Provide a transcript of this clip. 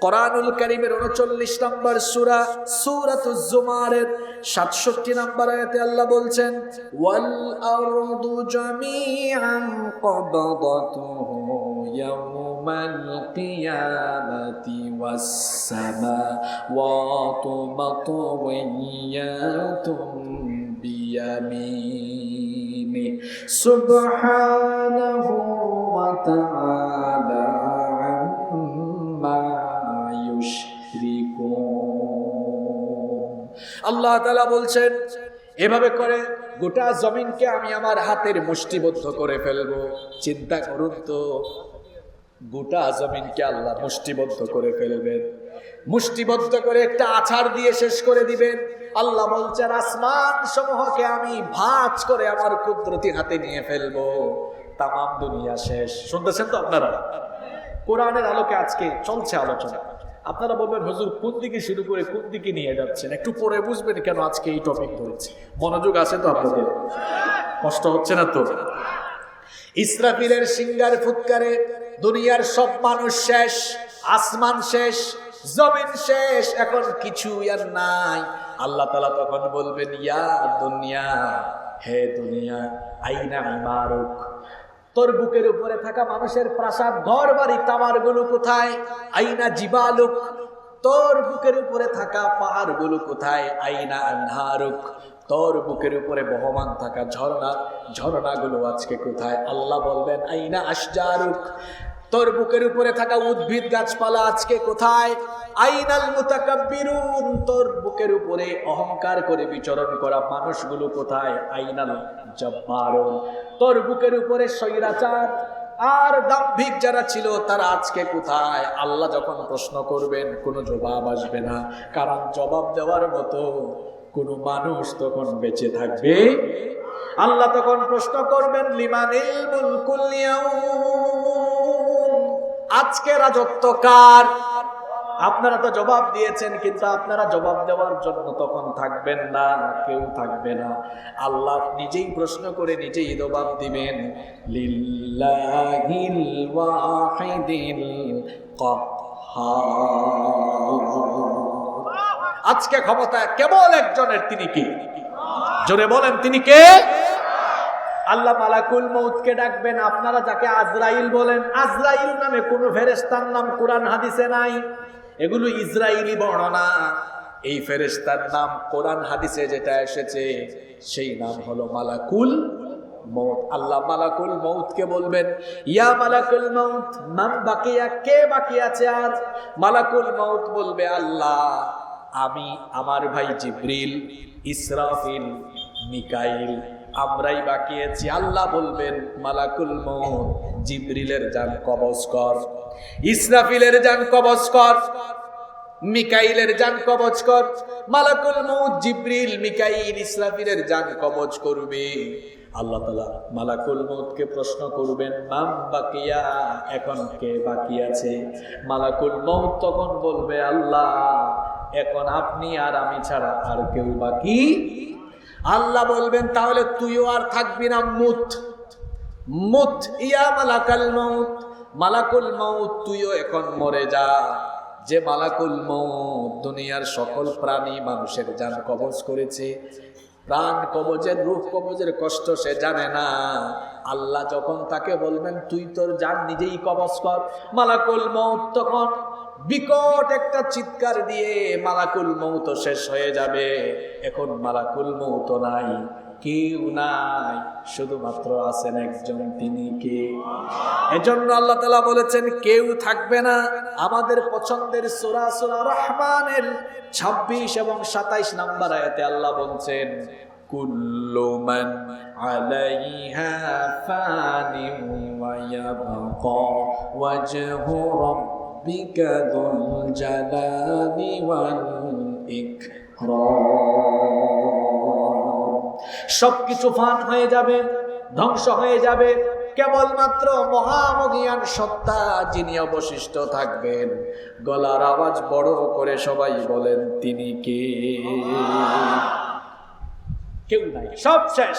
কোরআনুল করিমের উনচল্লিশ নম্বর সুরা, সুরাতুজ জুমারের সাতষট্টি নম্বর আয়াতে আল্লাহ বলছেন সুবহানাহু ওয়া তাআলা আল্লাহ তাআলা বলছেন, এভাবে করে গোটা জমিনকে আমি আমার হাতের মুষ্টিবদ্ধ করে ফেলব। চিন্তা করুন তো, গোটা জমিনকে আল্লাহ মুষ্টিবদ্ধ করে ফেলবেন। মুষ্টিবদ্ধ করে একটা আছাড় দিয়ে শেষ করে দিবেন। আল্লাহ বলছেন, আসমান সমূহকে আমি ভাঁজ করে আমার কুদরতি হাতে নিয়ে ফেলব। তামাম দুনিয়া শেষ। শুনতেছেন তো আপনারা? কোরআনের আলোকে আজকে চলছে আলোচনা। আপনারা বলবেন, হুজুর, কোন দিকে শুরু করে কোন দিকে নিয়ে যাচ্ছেন? একটু পরে বুঝবেন কেন আজকে এই টপিক ধরেছি। মনোযোগ আছে তো আপনাদের? কষ্ট হচ্ছে না তো? ইসরাফিলের সিঙ্গার ফুৎকারে দুনিয়ার সব মানুষ শেষ, আসমান শেষ, জমিন শেষ, এখন কিছু আর নাই। আল্লাহ তালা তখন বলবেন, ইয়া দুনিয়া, হে দুনিয়া, আইনা ইমারুক? তোর বুকের উপরে থাকা মানুষের প্রাসাদ ঘর বাড়ি তামারগুলো গুলো কোথায়? আইনা জীবালুক। তোর বুকের উপরে থাকা পাহাড়গুলো কোথায়? আইনা আন্ধারুক তোর বুকের উপরে বহমান থাকা ঝর্ণা, ঝর্ণাগুলো আজকে কোথায়? আল্লাহ বলবেন, আইনা আশজারুক। তোর বুকের উপরে থাকা উদ্ভিদ গাছপালা আজকে কোথায়? আইনাল মুতাকাব্বিরুন, তোর বুকের উপরে অহংকার করে বিচরণ করা মানুষগুলো কোথায়? আইনাল জব্বারুন, তোর বুকের উপরে স্বৈরাচার। আর দাম্ভিক যারা ছিল, তারা আজকে কোথায়? আল্লাহ যখন প্রশ্ন করবেন, কোনো জবাব আসবে না। কারণ জবাব দেওয়ার মতো কোনো মানুষ তখন বেঁচে থাকবে? আল্লাহ তখন প্রশ্ন করবেন, লিমানিল মুলকুল ইয়াউম। আজকে রাজত্ব কার? আপনারা তো জবাব দিয়েছেন, কিন্তু আপনারা জবাব দেওয়ার জন্য তখন থাকবেন না, কেউ থাকবে না। আল্লাহ নিজেই প্রশ্ন করে নিজেই জবাব দিবেন আজকে ক্ষমতা কেবল একজনের, তিনি কি? জোরে বলেন, তিনি কে? আল্লাহ মালাকুল মৌতকে ডাকবেন। আপনারা যাকে আজরাইল বলেন, আজরাইল নামে কোন ফেরেস্তার নাম কোরআন হাদিসে নাই। এগুলো ইসরায়েলি বর্ণনা। এই ফেরেস্তার নাম কোরআন হাদিসে যেটা এসেছে, সেই নাম হলো মালাকুল মৌত আল্লাহ মালাকুল মৌতকে বলবেন, ইয়া মালাকুল মৌত নাম বাকিয়া, কে বাকি আছে আর মালাকুল মৌত বলবে, আল্লাহ, আমি আমার ভাই জিব্রিল, ইসরাফিল, মিকাইল। আমরাই বাকি আছি আল্লাহ বলবেন, মালাকুল মৌত জিব্রিলের যান কবজ কর। ইসরাফিলের যান কবজ কর। মিকাইলের যান কবজ কর। মালাকুল মৌত জিব্রিল, মিকাইল, ইসরাফিলের যান কবজ করবে। আল্লাহ তালা মালাকুল মৌতকে প্রশ্ন করবেন নাম বাকিয়া? এখন কে বাকি আছে? মালাকুল মৌত তখন বলবে, আল্লাহ, এখন আপনি আর আমি ছাড়া আর কেউ বাকি আল্লাহ বলবেন, তাহলে তুইও আর থাকবি না, মুত। মুত, ইয়া মালাকাল মৌত মালাকুল মৌত তুইও এখন মরে যা। যে মালাকুল মৌত দুনিয়ার সকল প্রাণী মানুষের যান কবজ করেছে। প্রাণ কবজের, রূপ কবজের কষ্ট সে জানে না। আল্লাহ যখন তাকে বলবেন, তুই তোর যান নিজেই কবজ কর। মালাকুল মৌত তখন বিকট একটা চিৎকার দিয়ে মালাকুল মৌত শেষ হয়ে যাবে। এখন মালাকুল মৌত নাই, কেউ নাই, শুধুমাত্র আছেন একজন তিনি কে? এজন্য আল্লাহ তালা বলেছেন, কেউ থাকবে না। আমাদের পছন্দের সোরা সোরা রহমানের ছাব্বিশ এবং সাতাইশ নাম্বার আয়াতে আল্লাহ বলছেন, কুল্লু মান আলাইহা ফানি যুল জালালি ওয়াল ইকরাম। সবকিছু ফান হয়ে যাবে, ধ্বংস হয়ে যাবে। কেবলমাত্র মহামগিয়ান সত্তা যিনি অবশিষ্ট থাকবেন। গলার আওয়াজ বড় করে সবাই বলেন, তিনি কে? কেউ নাই, সব শেষ।